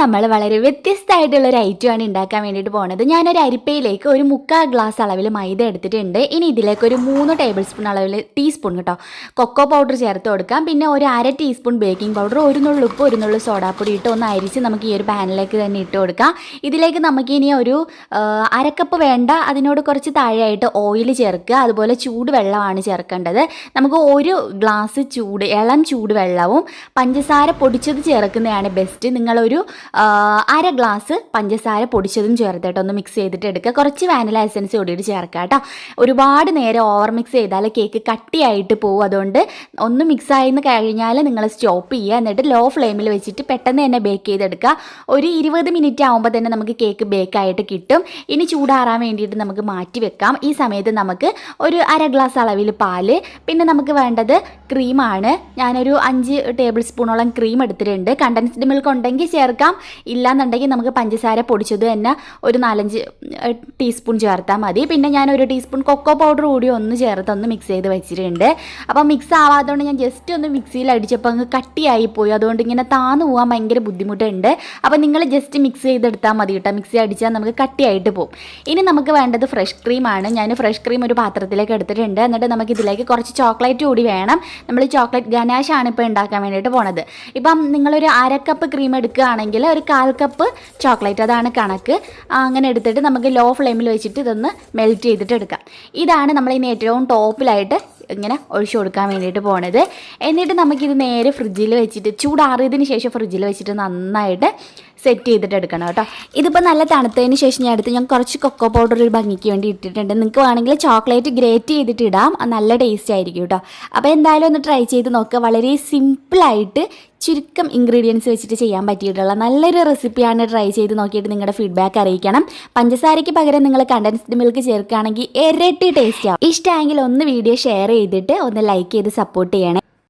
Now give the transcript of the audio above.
നമ്മൾ വളരെ വ്യത്യസ്തമായിട്ടുള്ള ഒരു ഐറ്റമാണ് ഉണ്ടാക്കാൻ വേണ്ടിയിട്ട് പോണത്. ഞാനൊരു അരിപ്പയിലേക്ക് ഒരു മുക്കാൽ ഗ്ലാസ് അളവിൽ മൈദ എടുത്തിട്ടുണ്ട്. ഇനി ഇതിലേക്ക് ഒരു മൂന്ന് ടേബിൾ സ്പൂൺ അളവിൽ ടീസ്പൂൺ കേട്ടോ കൊക്കോ പൗഡർ ചേർത്ത് കൊടുക്കാം. പിന്നെ ഒരു അര ടീസ്പൂൺ ബേക്കിംഗ് പൗഡർ ഒരു നുള്ളു ഉപ്പ് ഒരു നുള്ളു സോഡാപ്പൊടി ഇട്ട് ഒന്ന് അരിച്ച് നമുക്ക് ഈ ഒരു പാനിലേക്ക് തന്നെ ഇട്ട് കൊടുക്കാം. ഇതിലേക്ക് നമുക്ക് ഇനി ഒരു അരക്കപ്പ് വേണ്ട അതിനോട് കുറച്ച് താഴെയായിട്ട് ഓയിൽ ചേർക്കുക. അതുപോലെ ചൂട് വെള്ളമാണ് ചേർക്കേണ്ടത്. നമുക്ക് ഒരു ഗ്ലാസ് ചൂട് ഇളം ചൂട് വെള്ളവും പഞ്ചസാര പൊടിച്ചത് ചേർക്കുന്നതാണ് ബെസ്റ്റ് നിങ്ങളൊരു അര ഗ്ലാസ് പഞ്ചസാര പൊടിച്ചതും ചേർത്തിട്ട് ഒന്ന് മിക്സ് ചെയ്തിട്ട് എടുക്കുക. കുറച്ച് വാനില എസൻസ് കൂടിയിട്ട് ചേർക്കുക കേട്ടോ. ഒരുപാട് നേരം ഓവർ മിക്സ് ചെയ്താൽ കേക്ക് കട്ടിയായിട്ട് പോകും. അതുകൊണ്ട് ഒന്ന് മിക്സ് ആയിന്ന് കഴിഞ്ഞാൽ നിങ്ങൾ സ്റ്റോപ്പ് ചെയ്യുക. എന്നിട്ട് ലോ ഫ്ലെയിമിൽ വെച്ചിട്ട് പെട്ടെന്ന് തന്നെ ബേക്ക് ചെയ്തെടുക്കുക. ഒരു ഇരുപത് മിനിറ്റ് ആകുമ്പോൾ തന്നെ നമുക്ക് കേക്ക് ബേക്കായിട്ട് കിട്ടും. ഇനി ചൂടാറാൻ വേണ്ടിയിട്ട് നമുക്ക് മാറ്റി വെക്കാം. ഈ സമയത്ത് നമുക്ക് ഒരു അര ഗ്ലാസ് അളവിൽ പാൽ. പിന്നെ നമുക്ക് വേണ്ടത് ക്രീമാണ് ഞാനൊരു അഞ്ച് ടേബിൾ സ്പൂണോളം ക്രീം എടുത്തിട്ടുണ്ട്. കണ്ടൻസ്ഡ് മിൽക്ക് ഉണ്ടെങ്കിൽ ചേർക്കാം. ഇല്ലാന്നുണ്ടെങ്കിൽ നമുക്ക് പഞ്ചസാര പൊടിച്ചത് തന്നെ ഒരു നാലഞ്ച് ടീസ്പൂൺ ചേർത്താൽ മതി. പിന്നെ ഞാൻ ഒരു ടീസ്പൂൺ കൊക്കോ പൗഡർ കൂടി ഒന്ന് ചേർത്ത് ഒന്ന് മിക്സ് ചെയ്ത് വെച്ചിട്ടുണ്ട്. അപ്പോൾ മിക്സ് ആവാത്തതുകൊണ്ട് ഞാൻ ജസ്റ്റ് ഒന്ന് മിക്സിയിൽ അടിച്ചപ്പോൾ അങ്ങ് കട്ടിയായി പോയി അതുകൊണ്ട് ഇങ്ങനെ താന്നു പോകാൻ ഭയങ്കര ബുദ്ധിമുട്ടുണ്ട്. അപ്പോൾ നിങ്ങൾ ജസ്റ്റ് മിക്സ് ചെയ്തെടുത്താൽ മതി കേട്ടോ. മിക്സി അടിച്ചാൽ നമുക്ക് കട്ടിയായിട്ട് പോകും ഇനി നമുക്ക് വേണ്ടത് ഫ്രഷ് ക്രീമാണ് ഞാൻ ഫ്രഷ് ക്രീം ഒരു പാത്രത്തിലേക്ക് എടുത്തിട്ടുണ്ട്. എന്നിട്ട് നമുക്ക് ഇതിലേക്ക് കുറച്ച് ചോക്ലേറ്റ് കൂടി വേണം. നമ്മൾ ചോക്ലേറ്റ് ഗനാഷാണ് ഇപ്പോൾ ഉണ്ടാക്കാൻ വേണ്ടിയിട്ട് പോണത്. ഇപ്പം നിങ്ങളൊരു അര കപ്പ് ക്രീം എടുക്കുകയാണെങ്കിൽ ഒരു കാൽ കപ്പ് ചോക്ലേറ്റ്. അതാണ് കണക്ക്. അങ്ങനെ എടുത്തിട്ട് നമുക്ക് ലോ ഫ്ലെയിമിൽ വെച്ചിട്ട് ഇതൊന്ന് മെൽറ്റ് ചെയ്തിട്ട് എടുക്കാം. ഇതാണ് നമ്മൾ ഇനി ഏറ്റവും ടോപ്പിലായിട്ട് ഇങ്ങനെ ഒഴിച്ചു കൊടുക്കാൻ വേണ്ടിയിട്ട് പോണത്. എന്നിട്ട് നമുക്കിത് നേരെ ഫ്രിഡ്ജിൽ വെച്ചിട്ട് ചൂടാറിയതിന് ശേഷം ഫ്രിഡ്ജിൽ വെച്ചിട്ട് നന്നായിട്ട് സെറ്റ് ചെയ്തിട്ട് എടുക്കണം കേട്ടോ. ഇതിപ്പോൾ നല്ല തണുത്തതിന് ശേഷം ഞാൻ എടുത്ത് ഞാൻ കുറച്ച് കൊക്കോ പൗഡർ ഒരു ഭംഗിക്ക് വേണ്ടി ഇട്ടിട്ടുണ്ട്. നിങ്ങൾക്ക് വേണമെങ്കിൽ ചോക്ലേറ്റ് ഗ്രേറ്റ് ചെയ്തിട്ട് ഇടാം. നല്ല ടേസ്റ്റ് ആയിരിക്കും കേട്ടോ. അപ്പോൾ എന്തായാലും ഒന്ന് ട്രൈ ചെയ്ത് നോക്കുക വളരെ സിമ്പിളായിട്ട് ചുരുക്കം ഇൻഗ്രീഡിയൻസ് വെച്ചിട്ട് ചെയ്യാൻ പറ്റിയിട്ടുള്ള നല്ലൊരു റെസിപ്പിയാണ് ട്രൈ ചെയ്ത് നോക്കിയിട്ട് നിങ്ങളുടെ ഫീഡ്ബാക്ക് അറിയിക്കണം. പഞ്ചസാരയ്ക്ക് പകരം നിങ്ങൾ കണ്ടൻസ്ഡ് മിൽക്ക് ചേർക്കുകയാണെങ്കിൽ ഇരട്ടി ടേസ്റ്റ് ആവും. ഇഷ്ടമായെങ്കിൽ ഒന്ന് വീഡിയോ ഷെയർ ചെയ്തിട്ട് ഒന്ന് ലൈക്ക് ചെയ്ത് സപ്പോർട്ട് ചെയ്യണേ.